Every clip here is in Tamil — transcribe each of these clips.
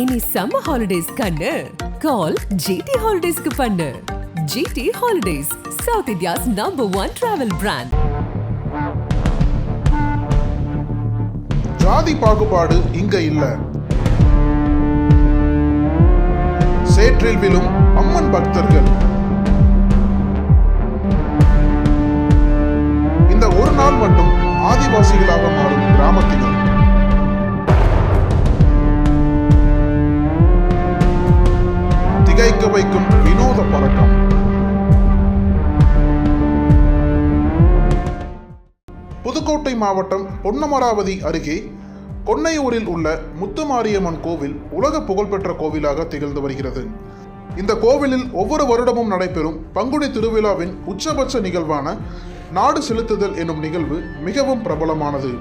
இனி சம்மர் ஹாலிடேஸ் கண்ணு. கால் ஜிடி ஹாலிடேஸ்க்கு பண்ணு. GT holidays South India's number one travel brand ஜாதி பாகுபாடு இங்க இல்ல. சேற்றில் விழும் அம்மன் பக்தர்கள். இந்த ஒரு நாள் மட்டும் ஆதிவாசிகளாக மாறும் கிராமத்தினர் வைக்கும் வினோத பழக்கம். புதுக்கோட்டை மாவட்டம் பொன்னமராவதி அருகே கொன்னையூரில் உள்ள முத்துமாரியம்மன் கோவில் உலக புகழ்பெற்ற கோவிலாக திகழ்ந்து வருகிறது. இந்த கோவிலில் ஒவ்வொரு வருடமும் நடைபெறும் பங்குனி திருவிழாவின் உச்சபட்ச நிகழ்வான நாடு செலுத்துதல் எனும் நிகழ்வு மிகவும் பிரபலமானது.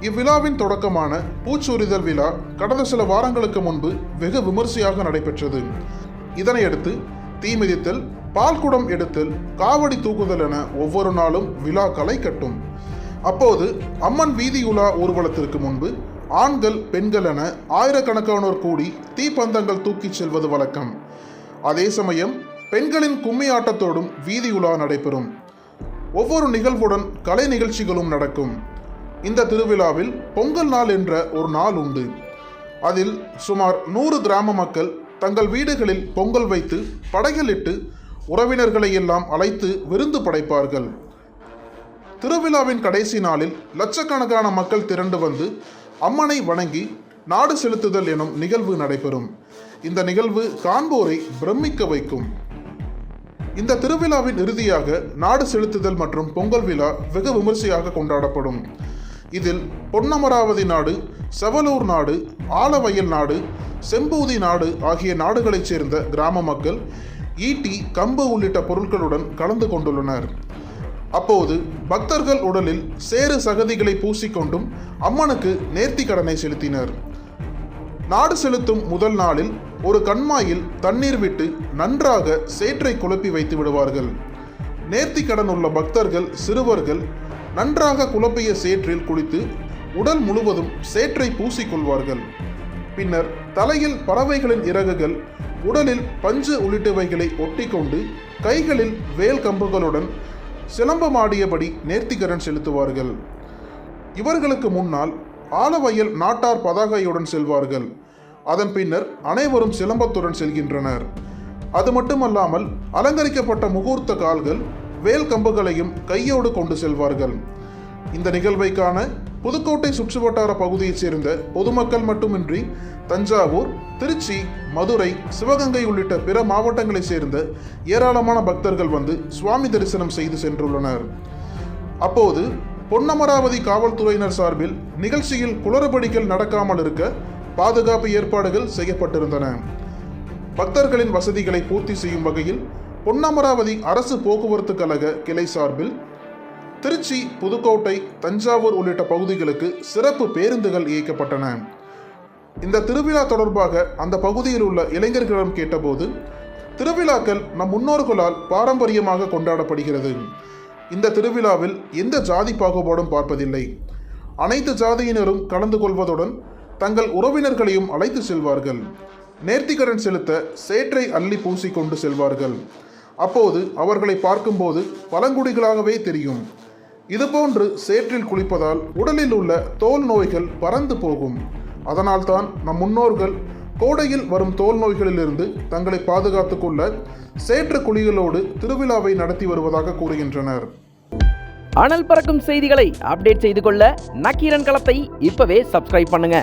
இவ்விழாவின் தொடக்கமான பூச்சுரிதல் விழா கடந்த சில வாரங்களுக்கு முன்பு வெகு விமர்சையாக நடைபெற்றது. இதனையடுத்து தீமிதித்தல் பால்குடம் எடுத்தல் காவடி தூக்குதல் என ஒவ்வொரு நாளும் விழா களை கட்டும். அப்போது அம்மன் வீதியுலா ஊர்வலத்திற்கு முன்பு ஆண்கள் பெண்கள் என ஆயிரக்கணக்கானோர் கூடி தீப்பந்தங்கள் தூக்கிச் செல்வது வழக்கம். அதே சமயம் பெண்களின் கும்மி ஆட்டத்தோடும் வீதி உலா நடைபெறும். ஒவ்வொரு நிகழ்வுடன் கலை நிகழ்ச்சிகளும் நடக்கும். இந்த திருவிழாவில் பொங்கல் நாள் என்ற ஒரு நாள் உண்டு. அதில் சுமார் நூறு கிராம மக்கள் தங்கள் வீடுகளில் பொங்கல் வைத்து படைகளிட்டு உறவினர்களை எல்லாம் அழைத்து விருந்து படைப்பார்கள். திருவிழாவின் கடைசி நாளில் லட்சக்கணக்கான மக்கள் திரண்டு வந்து அம்மனை வணங்கி நாடு செலுத்துதல் எனும் நிகழ்வு நடைபெறும். இந்த நிகழ்வு காண்போரை பிரமிக்க வைக்கும். இந்த திருவிழாவின் இறுதியாக நாடு செலுத்துதல் மற்றும் பொங்கல் விழா வெகு விமர்சையாக கொண்டாடப்படும். இதில் பொன்னமராவதி நாடு செவலூர் நாடு ஆலவயல் நாடு செம்பூதி நாடு ஆகிய நாடுகளைச் சேர்ந்த கிராம மக்கள் ஈட்டி கம்பு உள்ளிட்ட பொருட்களுடன் கலந்து கொண்டுள்ளனர். அப்போது பக்தர்கள் உடலில் சேறு சகதிகளை பூசிக்கொண்டும் அம்மனுக்கு நேர்த்தி கடனை செலுத்தினர். நாடு செலுத்தும் முதல் நாளில் ஒரு கண்மாயில் தண்ணீர் விட்டு நன்றாக சேற்றை குழப்பி வைத்து விடுவார்கள். நேர்த்தி கடன் உள்ள பக்தர்கள் சிறுவர்கள் நன்றாக குழப்பிய சேற்றில் குளித்து உடல் முழுவதும் சேற்றை பூசிக்கொள்வார்கள். பின்னர் தலையில் பறவைகளின் இறகுகள் உடலில் பஞ்சு உள்ளிட்டவைகளை ஒட்டிக்கொண்டு கைகளில் வேல் கம்புகளுடன் சிலம்பமாடியபடி நேர்த்திகரன் செலுத்துவார்கள். இவர்களுக்கு முன்னால் ஆலவயல் நாட்டார் பதாகையுடன் செல்வார்கள். அதன் பின்னர் அனைவரும் சிலம்பத்துடன் செல்கின்றனர். அது மட்டுமல்லாமல் அலங்கரிக்கப்பட்ட முகூர்த்த கால்கள் வேல் கம்புகளையும் கையோடு கொண்டு செல்வார்கள். இந்த நிகழ்வை காண புதுக்கோட்டை சுற்றுவட்டார பகுதியைச் சேர்ந்த பொதுமக்கள் மட்டுமின்றி தஞ்சாவூர் திருச்சி மதுரை சிவகங்கை உள்ளிட்ட பிற மாவட்டங்களைச் சேர்ந்த ஏராளமான பக்தர்கள் வந்து சுவாமி தரிசனம் செய்து சென்றுள்ளனர். அப்போது பொன்னமராவதி காவல்துறையினர் சார்பில் நிகழ்ச்சியில் குளறுபடிகள் நடக்காமல் இருக்க பாதுகாப்பு ஏற்பாடுகள் செய்யப்பட்டிருந்தன. பக்தர்களின் வசதிகளை பூர்த்தி செய்யும் வகையில் பொன்னமராவதி அரசு போக்குவரத்து கழக கிளை சார்பில் திருச்சி புதுக்கோட்டை தஞ்சாவூர் உள்ளிட்ட பகுதிகளுக்கு சிறப்பு பேருந்துகள் இயக்கப்பட்டன. இந்த திருவிழா தொடர்பாக அந்த பகுதியில் உள்ள இளைஞர்களிடம் கேட்டபோது திருவிழாக்கள் நம் முன்னோர்களால் பாரம்பரியமாக கொண்டாடப்படுகிறது. இந்த திருவிழாவில் எந்த ஜாதி பாகுபாடும் பார்ப்பதில்லை. அனைத்து ஜாதியினரும் கலந்து கொள்வதுடன் தங்கள் உறவினர்களையும் அழைத்து செல்வார்கள். நேர்த்திக்கடன் செலுத்த சேற்றை அள்ளி பூசிக்கொண்டு செல்வார்கள். அப்போது அவர்களை பார்க்கும்போது பழங்குடிகளாகவே தெரியும். இதுபோன்று சேற்றில் குளிப்பதால் உடலில் உள்ள தோல் நோய்கள் பறந்து போகும். அதனால்தான் நம் முன்னோர்கள் கோடையில் வரும் தோல் நோய்களிலிருந்து தங்களை பாதுகாத்து கொள்ள சேற்று குழிகளோடு திருவிழாவை நடத்தி வருவதாக கூறுகின்றனர். அனல் பறக்கும் செய்திகளை அப்டேட் செய்து கொள்ள நக்கீரன் களத்தை இப்பவே சப்ஸ்கிரைப் பண்ணுங்க.